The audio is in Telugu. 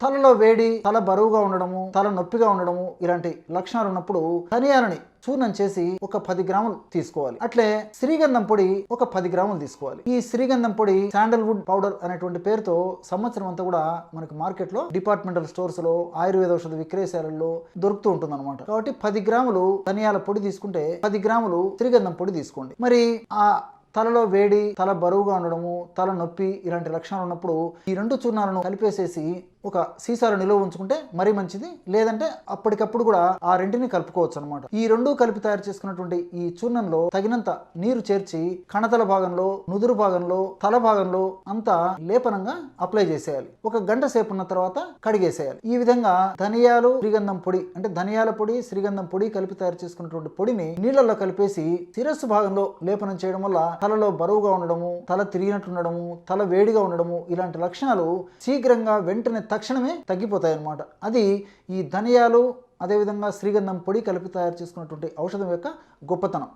తలలో వేడి తల బరువుగా ఉండడము తల నొప్పిగా ఉండడము ఇలాంటి లక్షణాలు ఉన్నప్పుడు ధనియాలని చూర్ణం చేసి ఒక పది గ్రాములు తీసుకోవాలి. అట్లే శ్రీగంధం పొడి ఒక పది గ్రాములు తీసుకోవాలి. ఈ శ్రీగంధం పొడి శాండల్వుడ్ పౌడర్ అనేటువంటి పేరుతో సంవత్సరం అంతా కూడా మనకి మార్కెట్లో డిపార్ట్మెంటల్ స్టోర్స్లో ఆయుర్వేద ఔషధ విక్రయశాలల్లో దొరుకుతూ ఉంటుంది అనమాట కాబట్టి పది గ్రాములు ధనియాల పొడి తీసుకుంటే పది గ్రాములు శ్రీగంధం పొడి తీసుకోండి. మరి ఆ తలలో వేడి తల బరువుగా ఉండడము తల నొప్పి ఇలాంటి లక్షణాలు ఉన్నప్పుడు ఈ రెండు చూర్ణాలను కలిపేసేసి ఒక సీసాలో నిలువ ఉంచుకుంటే మరీ మంచిది. లేదంటే అప్పటికప్పుడు కూడా ఆ రెంటిని కలుపుకోవచ్చు అనమాట ఈ రెండు కలిపి తయారు చేసుకున్నటువంటి ఈ చూర్ణంలో తగినంత నీరు చేర్చి కణతల భాగంలో నుదురు భాగంలో తల భాగంలో అంతా లేపనంగా అప్లై చేసేయాలి. ఒక గంట సేపు ఉన్న తర్వాత కడిగేసేయాలి. ఈ విధంగా ధనియాలు శ్రీగంధం పొడి అంటే ధనియాల పొడి శ్రీగంధం పొడి కలిపి తయారు చేసుకున్నటువంటి పొడిని నీళ్ళలో కలిపేసి శిరస్సు భాగంలో లేపనం చేయడం వల్ల తలలో బరువుగా ఉండడము తల తిరిగినట్టు ఉండడము తల వేడిగా ఉండడము ఇలాంటి లక్షణాలు శీఘ్రంగా వెంటనే తక్షణమే తగ్గిపోతాయి అన్నమాట అది ఈ ధనియాలు అదేవిధంగా శ్రీగంధం పొడి కలిపి తయారు చేసుకున్నటువంటి ఔషధం యొక్క గొప్పతనం.